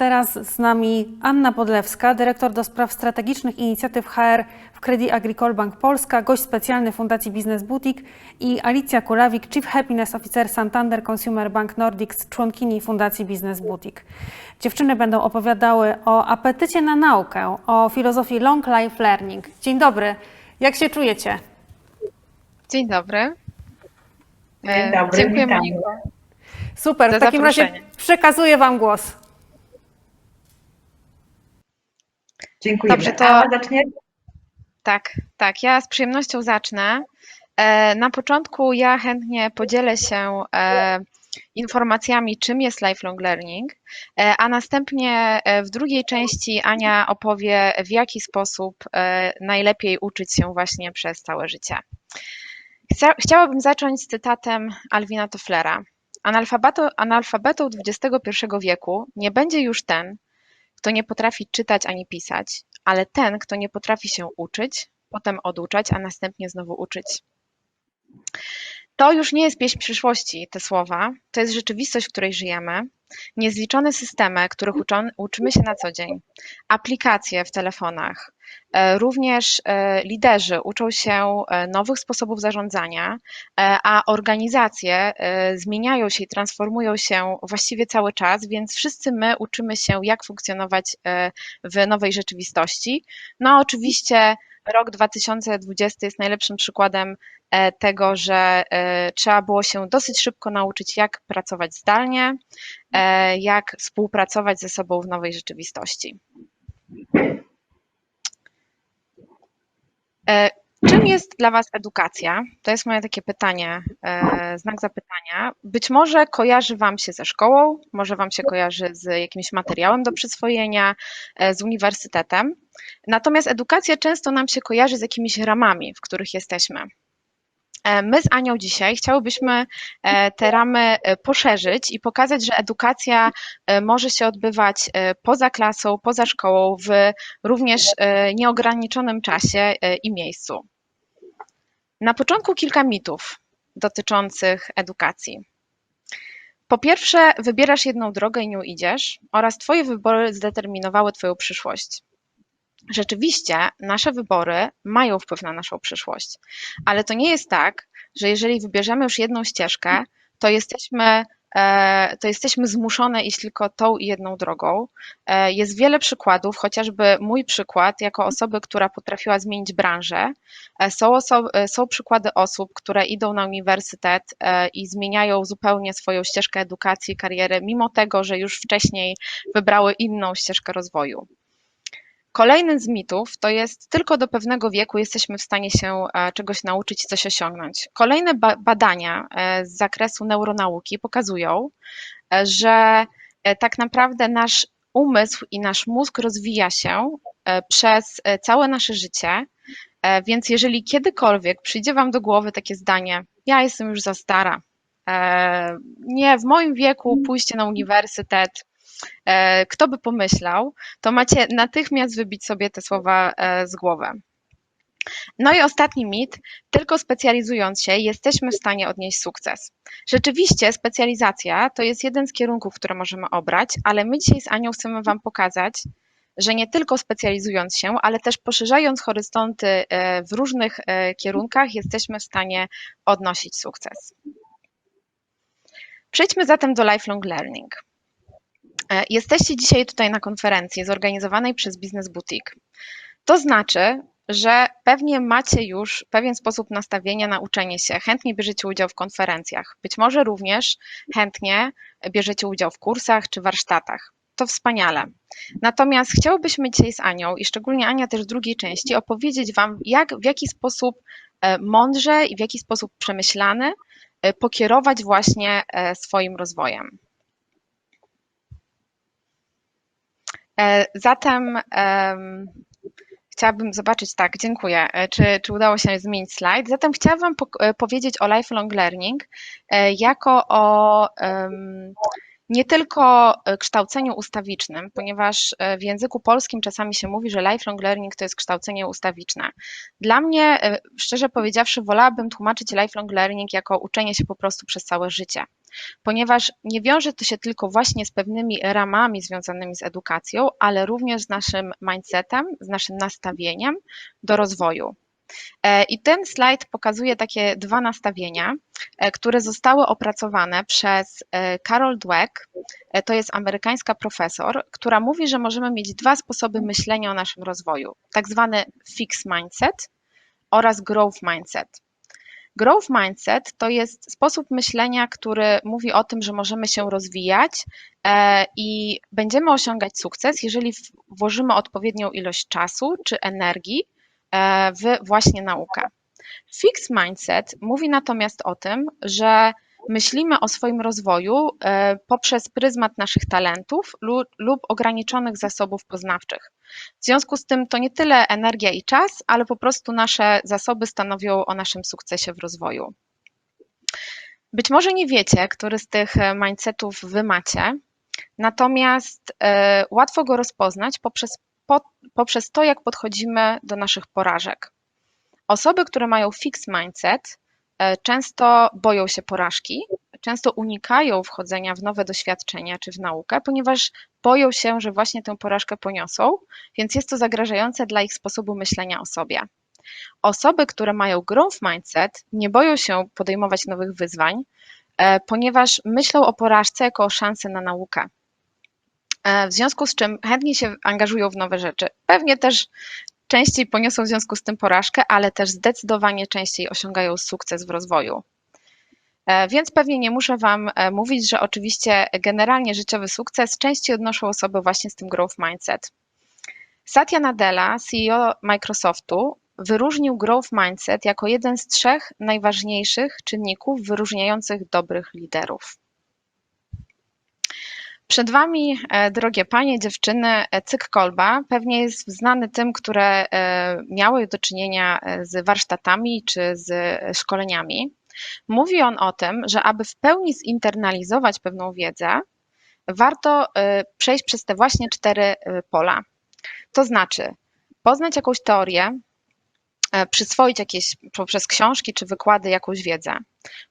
teraz z nami Anna Podlewska, dyrektor do spraw strategicznych inicjatyw HR w Credit Agricole Bank Polska, gość specjalny Fundacji Business Boutique i Alicja Kulawik, Chief Happiness Officer Santander Consumer Bank Nordics, członkini Fundacji Business Boutique. Dziewczyny będą opowiadały o apetycie na naukę, o filozofii long life learning. Dzień dobry, jak się czujecie? Dzień dobry. Dzień E, dobry, Dziękuję witamy. Moniko. Super, w takim razie przekazuję Wam głos. Dziękujemy. Dobrze, to- A zacznie? Tak, tak, ja z przyjemnością zacznę. E, Na początku ja chętnie podzielę się e, informacjami, czym jest lifelong learning, e, a następnie w drugiej części Ania opowie, w jaki sposób najlepiej uczyć się właśnie przez całe życie. Chcia- Chciałabym zacząć z cytatem Alwina Tofflera. Analfabeto, analfabetą XXI wieku nie będzie już ten, kto nie potrafi czytać ani pisać, ale ten, kto nie potrafi się uczyć, potem oduczać, a następnie znowu uczyć. To już nie jest pieśń przyszłości, te słowa. To jest rzeczywistość, w której żyjemy. Niezliczone systemy, których uczymy się na co dzień. Aplikacje w telefonach. E, Również e, liderzy uczą się e, nowych sposobów zarządzania, a organizacje zmieniają się i transformują się właściwie cały czas, więc wszyscy my uczymy się, jak funkcjonować w nowej rzeczywistości. No, oczywiście rok 2020 jest najlepszym przykładem tego, że trzeba było się dosyć szybko nauczyć, jak pracować zdalnie, jak współpracować ze sobą w nowej rzeczywistości. E, Czym jest dla Was edukacja? To jest moje takie pytanie, e, znak zapytania. Być może kojarzy Wam się ze szkołą, może Wam się kojarzy z jakimś materiałem do przyswojenia, e, z uniwersytetem. Natomiast edukacja często nam się kojarzy z jakimiś ramami, w których jesteśmy. E, My z Anią dzisiaj chciałybyśmy e, te ramy e, poszerzyć i pokazać, że edukacja może się odbywać poza klasą, poza szkołą, w również nieograniczonym czasie i miejscu. Na początku kilka mitów dotyczących edukacji. Po pierwsze, wybierasz jedną drogę i nią idziesz, oraz Twoje wybory zdeterminowały Twoją przyszłość. Rzeczywiście, nasze wybory mają wpływ na naszą przyszłość, ale to nie jest tak, że jeżeli wybierzemy już jedną ścieżkę, to jesteśmy, e, to jesteśmy zmuszone iść tylko tą jedną drogą. E, Jest wiele przykładów, chociażby mój przykład jako osoby, która potrafiła zmienić branżę. E, Są, oso- e, są przykłady osób, które idą na uniwersytet i zmieniają zupełnie swoją ścieżkę edukacji, kariery, mimo tego, że już wcześniej wybrały inną ścieżkę rozwoju. Kolejny z mitów to jest tylko do pewnego wieku jesteśmy w stanie się e, czegoś nauczyć, coś osiągnąć. Kolejne ba- badania e, z zakresu neuronauki pokazują, e, że tak naprawdę nasz umysł i nasz mózg rozwija się przez całe nasze życie. Więc jeżeli kiedykolwiek przyjdzie Wam do głowy takie zdanie, ja jestem już za stara, nie, w moim wieku pójście na uniwersytet, kto by pomyślał, to macie natychmiast wybić sobie te słowa e, z głowy. No i ostatni mit, tylko specjalizując się jesteśmy w stanie odnieść sukces. Rzeczywiście specjalizacja to jest jeden z kierunków, które możemy obrać, ale my dzisiaj z Anią chcemy Wam pokazać, że nie tylko specjalizując się, ale też poszerzając horyzonty e, w różnych e, kierunkach jesteśmy w stanie odnosić sukces. Przejdźmy zatem do lifelong learning. E, Jesteście dzisiaj tutaj na konferencji zorganizowanej przez Business Boutique. To znaczy, że pewnie macie już pewien sposób nastawienia na uczenie się, chętnie bierzecie udział w konferencjach, być może również chętnie bierzecie udział w kursach czy warsztatach. To wspaniale. Natomiast chciałybyśmy dzisiaj z Anią i szczególnie Ania też w drugiej części opowiedzieć Wam, jak, w jaki sposób e, mądrze i w jaki sposób przemyślany e, pokierować właśnie swoim rozwojem. Zatem em, chciałabym zobaczyć, tak, dziękuję. E, Czy, czy udało się zmienić slajd? Zatem chciałabym pok- e, powiedzieć o lifelong learning e, jako o em, nie tylko e, kształceniu ustawicznym, ponieważ e, w języku polskim czasami się mówi, że lifelong learning to jest kształcenie ustawiczne. Dla mnie, e, szczerze powiedziawszy, wolałabym tłumaczyć lifelong learning jako uczenie się po prostu przez całe życie. ponieważ nie wiąże to się tylko właśnie z pewnymi ramami związanymi z edukacją, ale również z naszym mindsetem, z naszym nastawieniem do rozwoju. E, I ten slajd pokazuje takie dwa nastawienia, e, które zostały opracowane przez e, Carol Dweck. To jest amerykańska profesor, która mówi, że możemy mieć dwa sposoby myślenia o naszym rozwoju: tak zwany fixed mindset oraz growth mindset. Growth mindset to jest sposób myślenia, który mówi o tym, że możemy się rozwijać i będziemy osiągać sukces, jeżeli włożymy odpowiednią ilość czasu czy energii w właśnie naukę. Fixed mindset mówi natomiast o tym, że myślimy o swoim rozwoju e, poprzez pryzmat naszych talentów lu- lub ograniczonych zasobów poznawczych. W związku z tym to nie tyle energia i czas, ale po prostu nasze zasoby stanowią o naszym sukcesie w rozwoju. Być może nie wiecie, który z tych e, mindsetów wy macie, natomiast e, łatwo go rozpoznać poprzez, po, poprzez to, jak podchodzimy do naszych porażek. Osoby, które mają fixed mindset, e, często boją się porażki, często unikają wchodzenia w nowe doświadczenia czy w naukę, ponieważ boją się, że właśnie tę porażkę poniosą, więc jest to zagrażające dla ich sposobu myślenia o sobie. Osoby, które mają growth mindset, nie boją się podejmować nowych wyzwań, e, ponieważ myślą o porażce jako o szansę na naukę. E, W związku z czym chętnie się angażują w nowe rzeczy. Pewnie też częściej poniosą w związku z tym porażkę, ale też zdecydowanie częściej osiągają sukces w rozwoju. E, Więc pewnie nie muszę Wam e, mówić, że oczywiście generalnie życiowy sukces częściej odnoszą osoby właśnie z tym growth mindset. Satya Nadella, CEO Microsoftu, wyróżnił growth mindset jako jeden z trzech najważniejszych czynników wyróżniających dobrych liderów. Przed Wami, e, drogie panie, dziewczyny, e, cykl Kolba pewnie jest znany tym, które e, miały do czynienia z warsztatami czy z szkoleniami. Mówi on o tym, że aby w pełni zinternalizować pewną wiedzę, warto przejść przez te właśnie cztery pola. To znaczy poznać jakąś teorię, przyswoić jakieś poprzez książki czy wykłady jakąś wiedzę.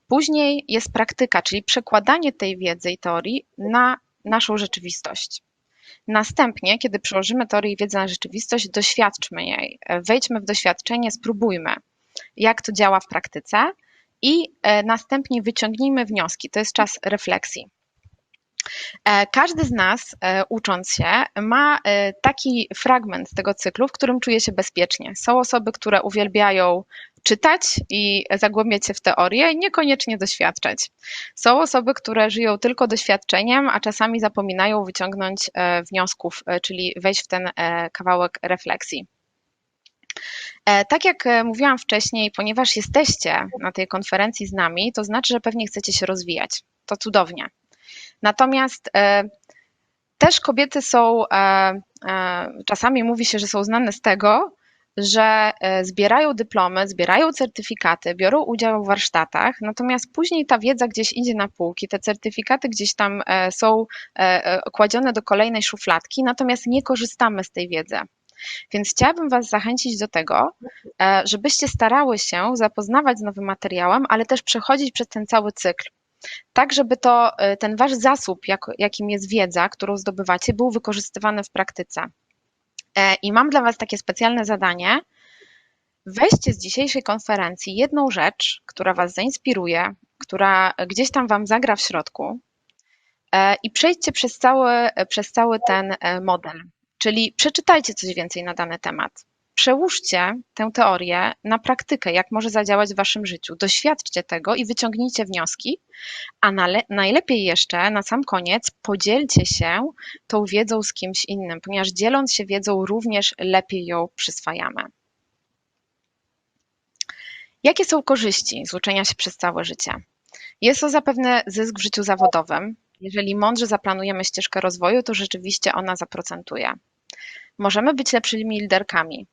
Później jest praktyka, czyli przekładanie tej wiedzy i teorii na naszą rzeczywistość. Następnie, kiedy przełożymy teorię i wiedzę na rzeczywistość, doświadczmy jej, e, wejdźmy w doświadczenie, spróbujmy, jak to działa w praktyce i e, następnie wyciągnijmy wnioski. To jest czas refleksji. E, Każdy z nas, ucząc się, ma taki fragment tego cyklu, w którym czuje się bezpiecznie. Są osoby, które uwielbiają czytać i zagłębiać się w teorię, niekoniecznie doświadczać. Są osoby, które żyją tylko doświadczeniem, a czasami zapominają wyciągnąć e, wniosków, e, czyli wejść w ten e, kawałek refleksji. Tak jak mówiłam wcześniej, ponieważ jesteście na tej konferencji z nami, to znaczy, że pewnie chcecie się rozwijać. To cudownie. Natomiast też kobiety są, czasami mówi się, że są znane z tego, że e, zbierają dyplomy, zbierają certyfikaty, biorą udział w warsztatach, natomiast później ta wiedza gdzieś idzie na półki, te certyfikaty gdzieś tam e, są e, kładzione do kolejnej szufladki, natomiast nie korzystamy z tej wiedzy. Więc chciałabym Was zachęcić do tego, żebyście starały się zapoznawać z nowym materiałem, ale też przechodzić przez ten cały cykl tak żeby to, ten wasz zasób, jak, jakim jest wiedza, którą zdobywacie, był wykorzystywany w praktyce. E, I mam dla was takie specjalne zadanie. Weźcie z dzisiejszej konferencji jedną rzecz, która was zainspiruje, która gdzieś tam wam zagra w środku e, i przejdźcie przez cały, przez cały ten e, model. Czyli przeczytajcie coś więcej na dany temat. Przełóżcie tę teorię na praktykę, jak może zadziałać w waszym życiu. Doświadczcie tego i wyciągnijcie wnioski, a najlepiej jeszcze na sam koniec podzielcie się tą wiedzą z kimś innym, ponieważ dzieląc się wiedzą również lepiej ją przyswajamy. Jakie są korzyści z uczenia się przez całe życie? Jest to zapewne zysk w życiu zawodowym. Jeżeli mądrze zaplanujemy ścieżkę rozwoju, to rzeczywiście ona zaprocentuje. Możemy być lepszymi liderkami,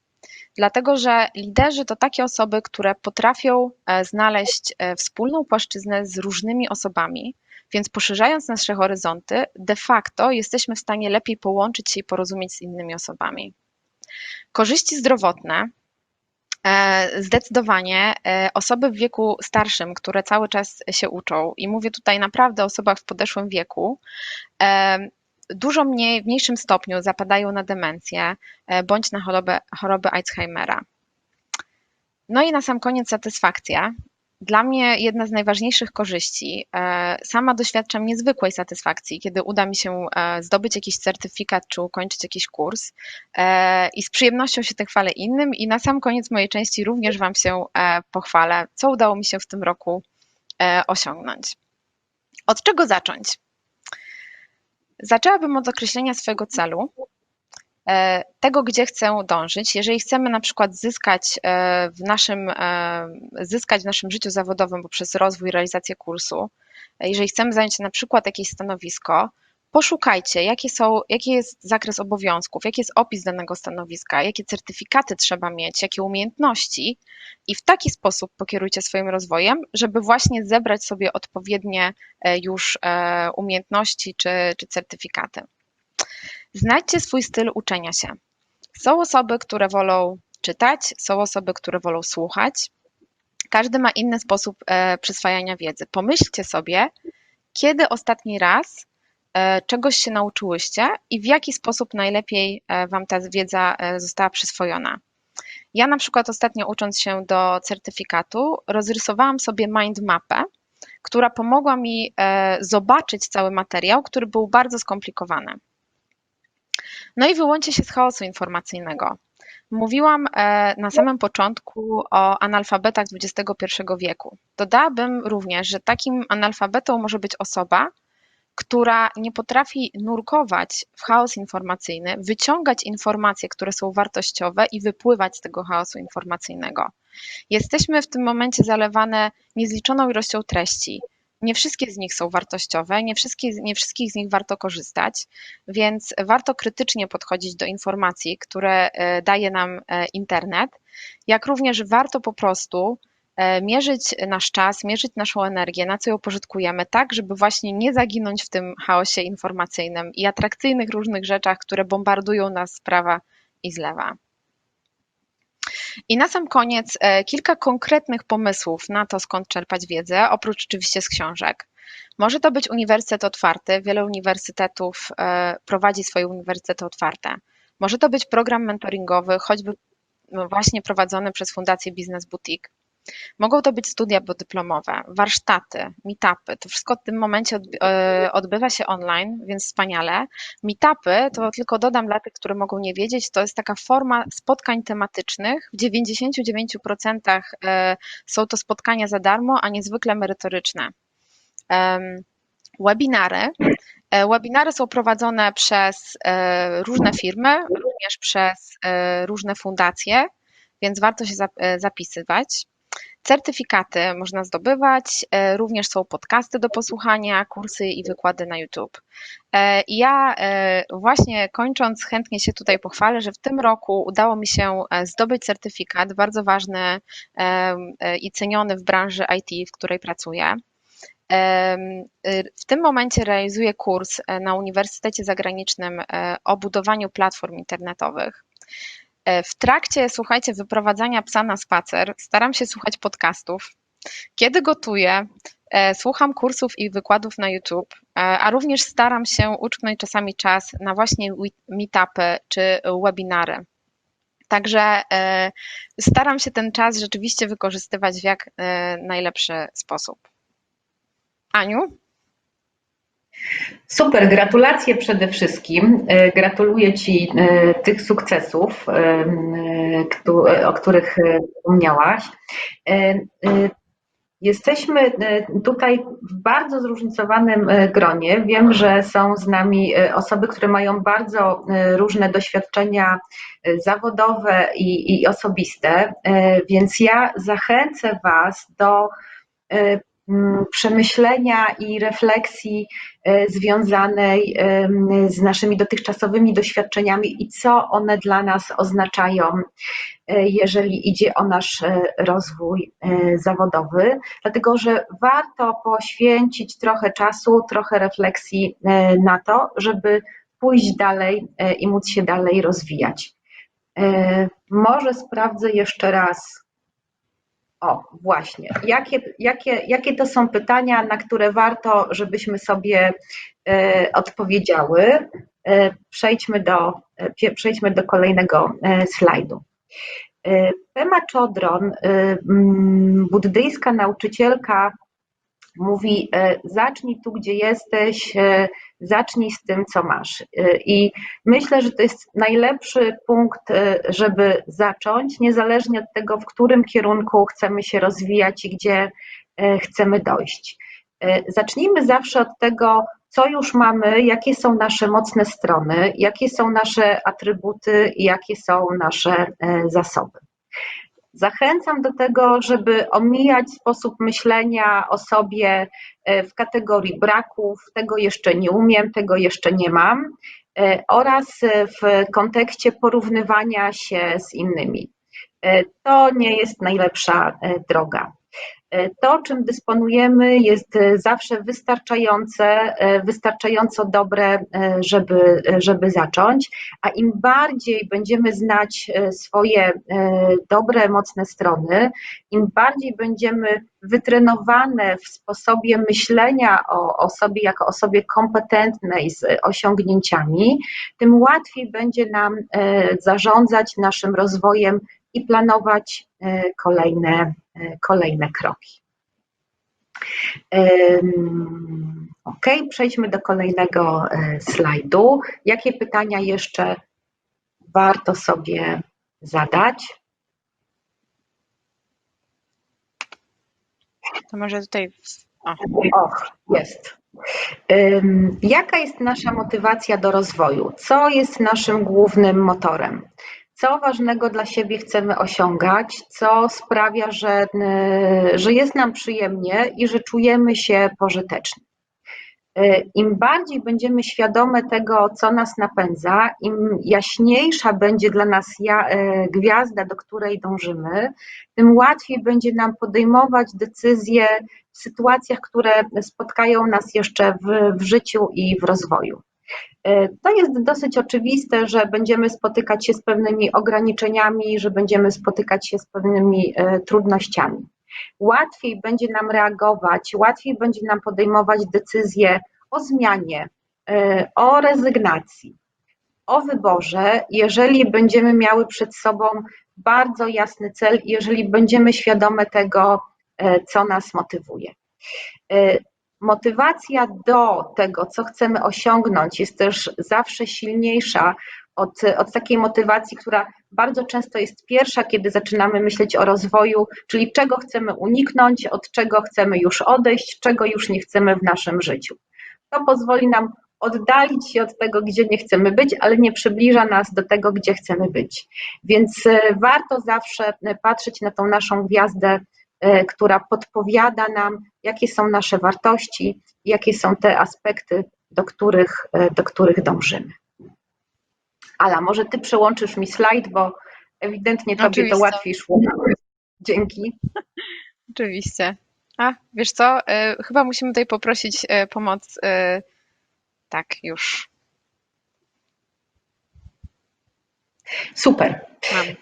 dlatego że liderzy to takie osoby, które potrafią e, znaleźć e, wspólną płaszczyznę z różnymi osobami, więc poszerzając nasze horyzonty, de facto jesteśmy w stanie lepiej połączyć się i porozumieć z innymi osobami. Korzyści zdrowotne E, Zdecydowanie osoby w wieku starszym, które cały czas się uczą, i mówię tutaj naprawdę o osobach w podeszłym wieku, dużo mniej, w mniejszym stopniu zapadają na demencję e, bądź na chorobę, chorobę Alzheimera. No i na sam koniec satysfakcja. Dla mnie jedna z najważniejszych korzyści. e, Sama doświadczam niezwykłej satysfakcji, kiedy uda mi się e, zdobyć jakiś certyfikat czy ukończyć jakiś kurs i z przyjemnością się tym chwalę innym i na sam koniec mojej części również Wam się pochwalę, co udało mi się w tym roku osiągnąć. Od czego zacząć? Zaczęłabym od określenia swojego celu, e, tego, gdzie chcę dążyć. Jeżeli chcemy na przykład zyskać e, w naszym, e, zyskać w naszym życiu zawodowym poprzez rozwój, realizację kursu, jeżeli chcemy zająć na przykład jakieś stanowisko, poszukajcie, jakie są, jaki jest zakres obowiązków, jaki jest opis danego stanowiska, jakie certyfikaty trzeba mieć, jakie umiejętności i w taki sposób pokierujcie swoim rozwojem, żeby właśnie zebrać sobie odpowiednie e, już e, umiejętności czy, czy certyfikaty. Znajdźcie swój styl uczenia się. Są osoby, które wolą czytać, są osoby, które wolą słuchać. Każdy ma inny sposób e, przyswajania wiedzy. Pomyślcie sobie, kiedy ostatni raz czegoś się nauczyłyście i w jaki sposób najlepiej e, Wam ta wiedza e, została przyswojona. Ja na przykład ostatnio ucząc się do certyfikatu, rozrysowałam sobie mind mapę, która pomogła mi e, zobaczyć cały materiał, który był bardzo skomplikowany. No i wyłączcie się z chaosu informacyjnego. Mówiłam e, na samym początku o analfabetach XXI wieku. Dodałabym również, że takim analfabetą może być osoba, która nie potrafi nurkować w chaos informacyjny, wyciągać informacje, które są wartościowe i wypływać z tego chaosu informacyjnego. Jesteśmy w tym momencie zalewane niezliczoną ilością treści. Nie wszystkie z nich są wartościowe, nie, wszystkie, nie wszystkich z nich warto korzystać, więc warto krytycznie podchodzić do informacji, które e, daje nam e, internet, jak również warto po prostu mierzyć nasz czas, mierzyć naszą energię, na co ją pożytkujemy, tak, żeby właśnie nie zaginąć w tym chaosie informacyjnym i atrakcyjnych różnych rzeczach, które bombardują nas z prawa i z lewa. I na sam koniec e, kilka konkretnych pomysłów na to, skąd czerpać wiedzę, oprócz oczywiście z książek. Może to być uniwersytet otwarty. Wiele uniwersytetów e, prowadzi swoje uniwersytety otwarte. Może to być program mentoringowy, choćby no, właśnie prowadzony przez Fundację Business Boutique. Mogą to być studia podyplomowe, warsztaty, meetupy. To wszystko w tym momencie e, odbywa się online, więc wspaniale. Meetupy, to tylko dodam dla tych, którzy mogą nie wiedzieć, to jest taka forma spotkań tematycznych. W 99% e, są to spotkania za darmo, a niezwykle merytoryczne. Webinary. E, Webinary są prowadzone przez różne firmy, również przez różne fundacje, więc warto się zap- zapisywać. Certyfikaty można zdobywać, e, również są podcasty do posłuchania, kursy i wykłady na YouTube. E, i Ja e, właśnie kończąc, chętnie się tutaj pochwalę, że w tym roku udało mi się zdobyć certyfikat, bardzo ważny i ceniony w branży IT, w której pracuję. W tym momencie realizuję kurs na Uniwersytecie Zagranicznym o budowaniu platform internetowych. E, W trakcie, słuchajcie, wyprowadzania psa na spacer staram się słuchać podcastów. Kiedy gotuję, e, słucham kursów i wykładów na YouTube, e, a również staram się uczknąć czasami czas na właśnie meetupy czy webinary. Także staram się ten czas rzeczywiście wykorzystywać w jak najlepszy sposób. Aniu? Super, gratulacje przede wszystkim. E, Gratuluję Ci e, tych sukcesów, e, o których wspomniałaś. Jesteśmy tutaj w bardzo zróżnicowanym gronie. Wiem, że są z nami osoby, które mają bardzo różne doświadczenia zawodowe i, i osobiste, więc ja zachęcę Was do przemyślenia i refleksji e, związanej z naszymi dotychczasowymi doświadczeniami i co one dla nas oznaczają, e, jeżeli idzie o nasz e, rozwój zawodowy, dlatego że warto poświęcić trochę czasu, trochę refleksji na to, żeby pójść dalej i móc się dalej rozwijać. Może sprawdzę jeszcze raz. O, właśnie. Jakie, jakie, jakie to są pytania, na które warto, żebyśmy sobie e, odpowiedziały? E, Przejdźmy do, e, przejdźmy do kolejnego e, slajdu. E, Pema Chodron, e, buddyjska nauczycielka, mówi: e, Zacznij tu, gdzie jesteś, e, zacznij z tym, co masz. E, I myślę, że to jest najlepszy punkt, żeby zacząć, niezależnie od tego, w którym kierunku chcemy się rozwijać i gdzie chcemy dojść. Zacznijmy zawsze od tego, co już mamy, jakie są nasze mocne strony, jakie są nasze atrybuty jakie są nasze zasoby. Zachęcam do tego, żeby omijać sposób myślenia o sobie e, w kategorii braków, tego jeszcze nie umiem, tego jeszcze nie mam, e, oraz e, w kontekście porównywania się z innymi. To nie jest najlepsza droga. E, To, czym dysponujemy, jest e, zawsze wystarczające, e, wystarczająco dobre, żeby, żeby zacząć, a im bardziej będziemy znać swoje dobre, mocne strony, im bardziej będziemy wytrenowane w sposobie myślenia o, o sobie jako osobie kompetentnej z osiągnięciami, tym łatwiej będzie nam zarządzać naszym rozwojem i planować e, kolejne, e, kolejne kroki. Ok, przejdźmy do kolejnego e, slajdu. Jakie pytania jeszcze warto sobie zadać? To może tutaj. Och, jest. Jaka jest nasza motywacja do rozwoju? Co jest naszym głównym motorem? Co ważnego dla siebie chcemy osiągać? Co sprawia, że, y, że jest nam przyjemnie i że czujemy się pożyteczni? Y, Im bardziej będziemy świadome tego, co nas napędza, im jaśniejsza będzie dla nas y, gwiazda, do której dążymy, tym łatwiej będzie nam podejmować decyzje w sytuacjach, które spotkają nas jeszcze w, w życiu i w rozwoju. E, To jest dosyć oczywiste, że będziemy spotykać się z pewnymi ograniczeniami, że będziemy spotykać się z pewnymi e, trudnościami. Łatwiej będzie nam reagować, łatwiej będzie nam podejmować decyzje o zmianie, e, o rezygnacji, o wyborze, jeżeli będziemy miały przed sobą bardzo jasny cel, jeżeli będziemy świadome tego, co nas motywuje. Motywacja do tego, co chcemy osiągnąć, jest też zawsze silniejsza od, od takiej motywacji, która bardzo często jest pierwsza, kiedy zaczynamy myśleć o rozwoju, czyli czego chcemy uniknąć, od czego chcemy już odejść, czego już nie chcemy w naszym życiu. To pozwoli nam oddalić się od tego, gdzie nie chcemy być, ale nie przybliża nas do tego, gdzie chcemy być. Więc e, warto zawsze e, patrzeć na tą naszą gwiazdę, która podpowiada nam, jakie są nasze wartości, jakie są te aspekty, do których, e, do których dążymy. Ala, może ty przełączysz mi slajd, bo ewidentnie tobie Oczywiście. to łatwiej szło. Dzięki. oczywiście. A, wiesz co? y, Chyba musimy tutaj poprosić pomoc. Tak, już Super.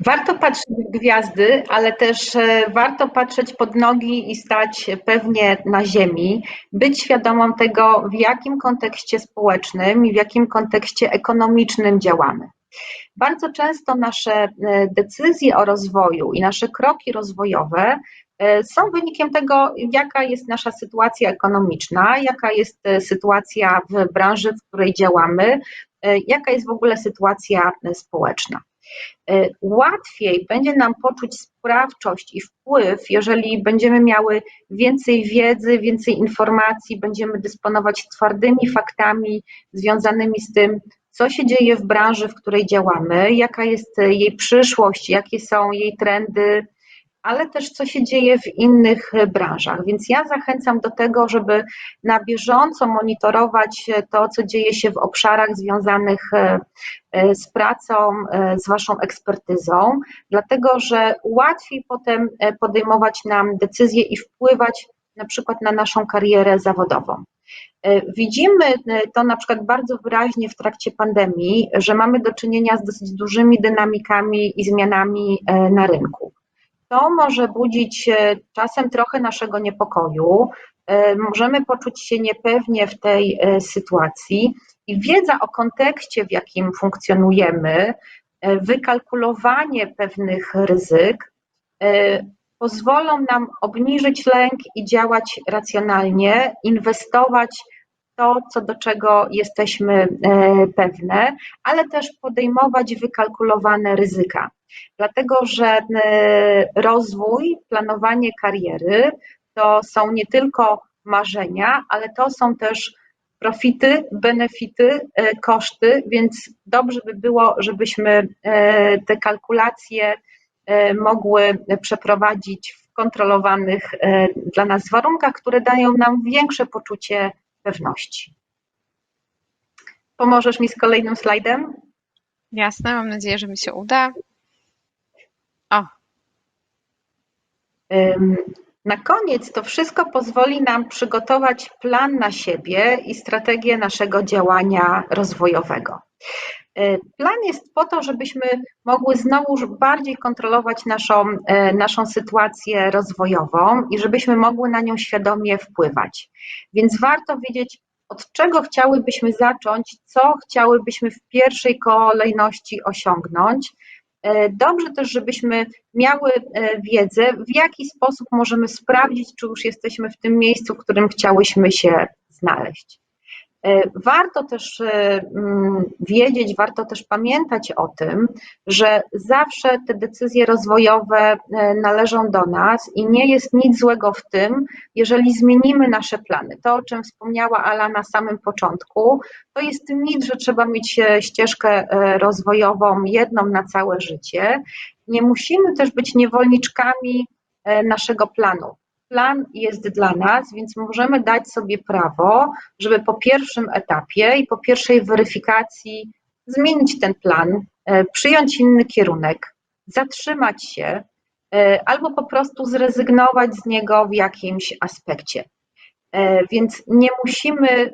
Warto patrzeć w gwiazdy, ale też e, warto patrzeć pod nogi i stać pewnie na ziemi, być świadomą tego, w jakim kontekście społecznym i w jakim kontekście ekonomicznym działamy. Bardzo często nasze e, decyzje o rozwoju i nasze kroki rozwojowe e, są wynikiem tego, jaka jest nasza sytuacja ekonomiczna, jaka jest sytuacja w branży, w której działamy, jaka jest w ogóle sytuacja e, społeczna. E, Łatwiej będzie nam poczuć sprawczość i wpływ, jeżeli będziemy miały więcej wiedzy, więcej informacji, będziemy dysponować twardymi faktami związanymi z tym, co się dzieje w branży, w której działamy, jaka jest e, jej przyszłość, jakie są jej trendy, ale też co się dzieje w innych branżach. Więc ja zachęcam do tego, żeby na bieżąco monitorować e, to, co dzieje się w obszarach związanych e, e, z pracą, z Waszą ekspertyzą, dlatego że łatwiej potem podejmować nam decyzje i wpływać na przykład na naszą karierę zawodową. Widzimy to na przykład bardzo wyraźnie w trakcie pandemii, że mamy do czynienia z dosyć dużymi dynamikami i zmianami na rynku. To może budzić e, czasem trochę naszego niepokoju. E, Możemy poczuć się niepewnie w tej e, sytuacji i wiedza o kontekście, w jakim funkcjonujemy, wykalkulowanie pewnych ryzyk pozwolą nam obniżyć lęk i działać racjonalnie, inwestować to, co do czego jesteśmy pewne, ale też podejmować wykalkulowane ryzyka. Dlatego, że e, rozwój, planowanie kariery to są nie tylko marzenia, ale to są też profity, benefity, e, koszty, więc dobrze by było, żebyśmy e, te kalkulacje mogły przeprowadzić w kontrolowanych dla nas warunkach, które dają nam większe poczucie pewności. Pomożesz mi z kolejnym slajdem? Jasne, mam nadzieję, że mi się uda. O, Na koniec to wszystko pozwoli nam przygotować plan na siebie i strategię naszego działania rozwojowego. Plan jest po to, żebyśmy mogły znowu bardziej kontrolować naszą, e, naszą sytuację rozwojową i żebyśmy mogły na nią świadomie wpływać. Więc warto wiedzieć, od czego chciałybyśmy zacząć, co chciałybyśmy w pierwszej kolejności osiągnąć. E, Dobrze też, żebyśmy miały e, wiedzę, w jaki sposób możemy sprawdzić, czy już jesteśmy w tym miejscu, w którym chciałyśmy się znaleźć. E, Warto też e, mm, wiedzieć, warto też pamiętać o tym, że zawsze te decyzje rozwojowe e, należą do nas i nie jest nic złego w tym, jeżeli zmienimy nasze plany. To, o czym wspomniała Ala na samym początku, to jest mit, że trzeba mieć ścieżkę rozwojową jedną na całe życie. Nie musimy też być niewolniczkami naszego planu plan jest dla nas, więc możemy dać sobie prawo, żeby po pierwszym etapie i po pierwszej weryfikacji zmienić ten plan, e, przyjąć inny kierunek, zatrzymać się e, albo po prostu zrezygnować z niego w jakimś aspekcie. E, Więc nie musimy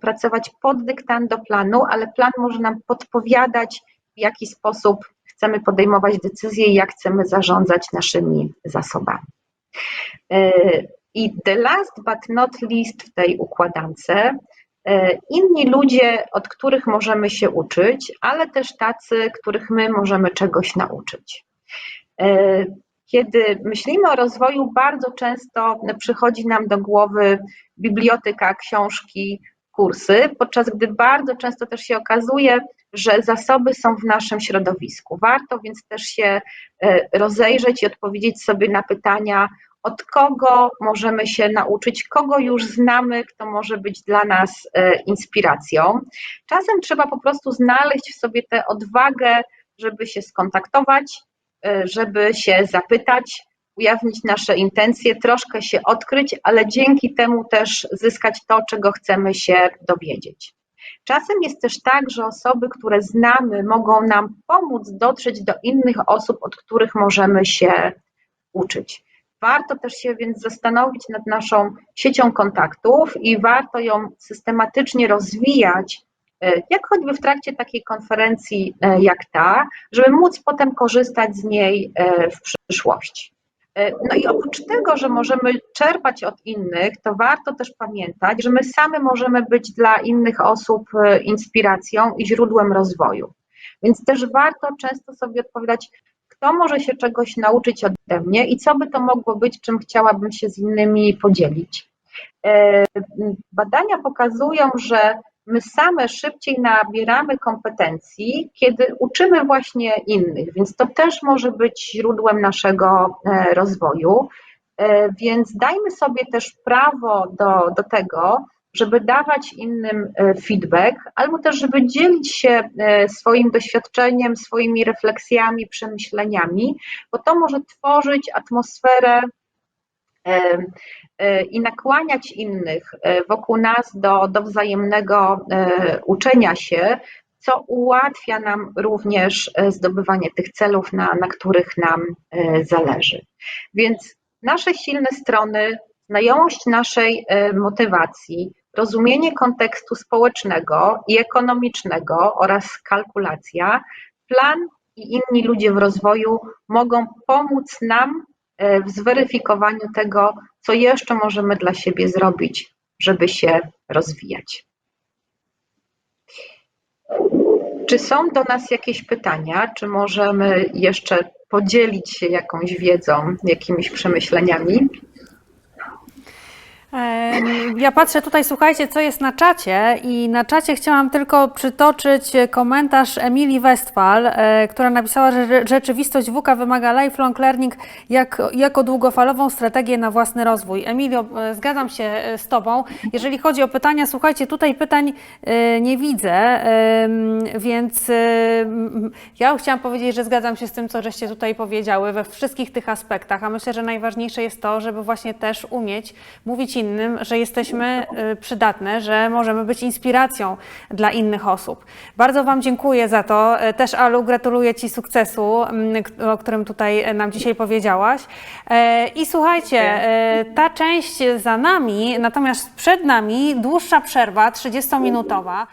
pracować pod dyktando planu, ale plan może nam podpowiadać, w jaki sposób chcemy podejmować decyzje i jak chcemy zarządzać naszymi zasobami. I the last but not least w tej układance, inni ludzie, od których możemy się uczyć, ale też tacy, których my możemy czegoś nauczyć. Kiedy myślimy o rozwoju, bardzo często przychodzi nam do głowy biblioteka, książki, kursy, podczas gdy bardzo często też się okazuje, że zasoby są w naszym środowisku. Warto więc też się rozejrzeć i odpowiedzieć sobie na pytania, od kogo możemy się nauczyć, kogo już znamy, kto może być dla nas inspiracją. Czasem trzeba po prostu znaleźć w sobie tę odwagę, żeby się skontaktować, żeby się zapytać, ujawnić nasze intencje, troszkę się odkryć, ale dzięki temu też zyskać to, czego chcemy się dowiedzieć. Czasem jest też tak, że osoby, które znamy, mogą nam pomóc dotrzeć do innych osób, od których możemy się uczyć. Warto też się więc zastanowić nad naszą siecią kontaktów i warto ją systematycznie rozwijać, jak choćby w trakcie takiej konferencji jak ta, żeby móc potem korzystać z niej w przyszłości. No i oprócz tego, że możemy czerpać od innych, to warto też pamiętać, że my same możemy być dla innych osób inspiracją i źródłem rozwoju. Więc też warto często sobie odpowiadać, kto może się czegoś nauczyć ode mnie i co by to mogło być, czym chciałabym się z innymi podzielić. Badania pokazują, że my same szybciej nabieramy kompetencji, kiedy uczymy właśnie innych, więc to też może być źródłem naszego rozwoju. Więc dajmy sobie też prawo do, do tego, żeby dawać innym feedback, albo też, żeby dzielić się swoim doświadczeniem, swoimi refleksjami, przemyśleniami, bo to może tworzyć atmosferę i nakłaniać innych wokół nas do, do wzajemnego uczenia się, co ułatwia nam również zdobywanie tych celów, na, na których nam zależy. Więc nasze silne strony, znajomość naszej motywacji, rozumienie kontekstu społecznego i ekonomicznego oraz kalkulacja, plan i inni ludzie w rozwoju mogą pomóc nam e, w zweryfikowaniu tego, co jeszcze możemy dla siebie zrobić, żeby się rozwijać. Czy są do nas jakieś pytania? Czy możemy jeszcze podzielić się jakąś wiedzą, jakimiś przemyśleniami? Ja patrzę tutaj, słuchajcie, co jest na czacie i na czacie chciałam tylko przytoczyć komentarz Emilii Westphal, e, która napisała, że rze- rzeczywistość WUKA wymaga lifelong learning jak, jako długofalową strategię na własny rozwój. Emilio, e, zgadzam się e, z Tobą. Jeżeli chodzi o pytania, słuchajcie, tutaj pytań nie widzę, więc ja chciałam powiedzieć, że zgadzam się z tym, co żeście tutaj powiedziały we wszystkich tych aspektach, a myślę, że najważniejsze jest to, żeby właśnie też umieć mówić innym, że jesteśmy y, przydatne, że możemy być inspiracją dla innych osób. Bardzo Wam dziękuję za to. Y, Też Alu, gratuluję Ci sukcesu, mm, o którym tutaj y, nam dzisiaj powiedziałaś. E, I słuchajcie, ta część za nami, natomiast przed nami dłuższa przerwa, 30-minutowa.